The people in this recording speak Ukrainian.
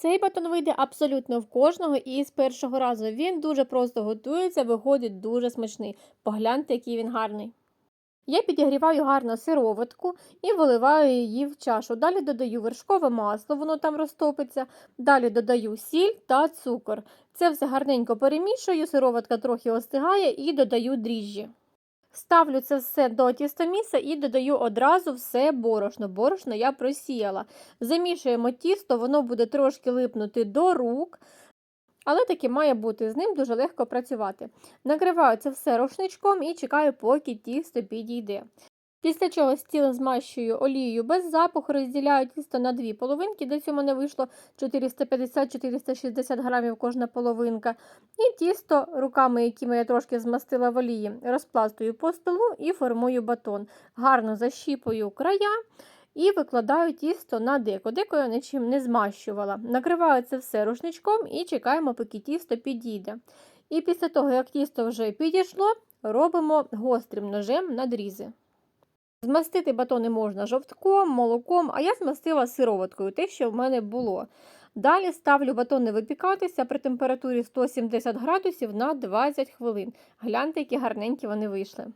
Цей батон вийде абсолютно в кожного і з першого разу. Він дуже просто готується, виходить дуже смачний. Погляньте, який він гарний. Я підігріваю гарно сироватку і виливаю її в чашу. Далі додаю вершкове масло, воно там розтопиться. Далі додаю сіль та цукор. Це все гарненько перемішую, сироватка трохи остигає і додаю дріжджі. Ставлю це все до тістоміса і додаю одразу все борошно. Борошно я просіяла. Замішуємо тісто, воно буде трошки липнути до рук, але таки має бути з ним дуже легко працювати. Накриваю це все рушничком і чекаю, поки тісто підійде. Після чого стіл змащую олією без запаху, розділяю тісто на дві половинки, десь у мене вийшло 450-460 грамів кожна половинка. І тісто руками, якими я трошки змастила в олії, розпластую по столу і формую батон. Гарно защіпую края і викладаю тісто на деко. Деко я нічим не змащувала. Накриваю це все рушничком і чекаємо, поки тісто підійде. І після того, як тісто вже підійшло, робимо гострим ножем надрізи. Змастити батони можна жовтком, молоком, а я змастила сироваткою, те, що в мене було. Далі ставлю батони випікатися при температурі 170 градусів на 20 хвилин. Гляньте, які гарненькі вони вийшли.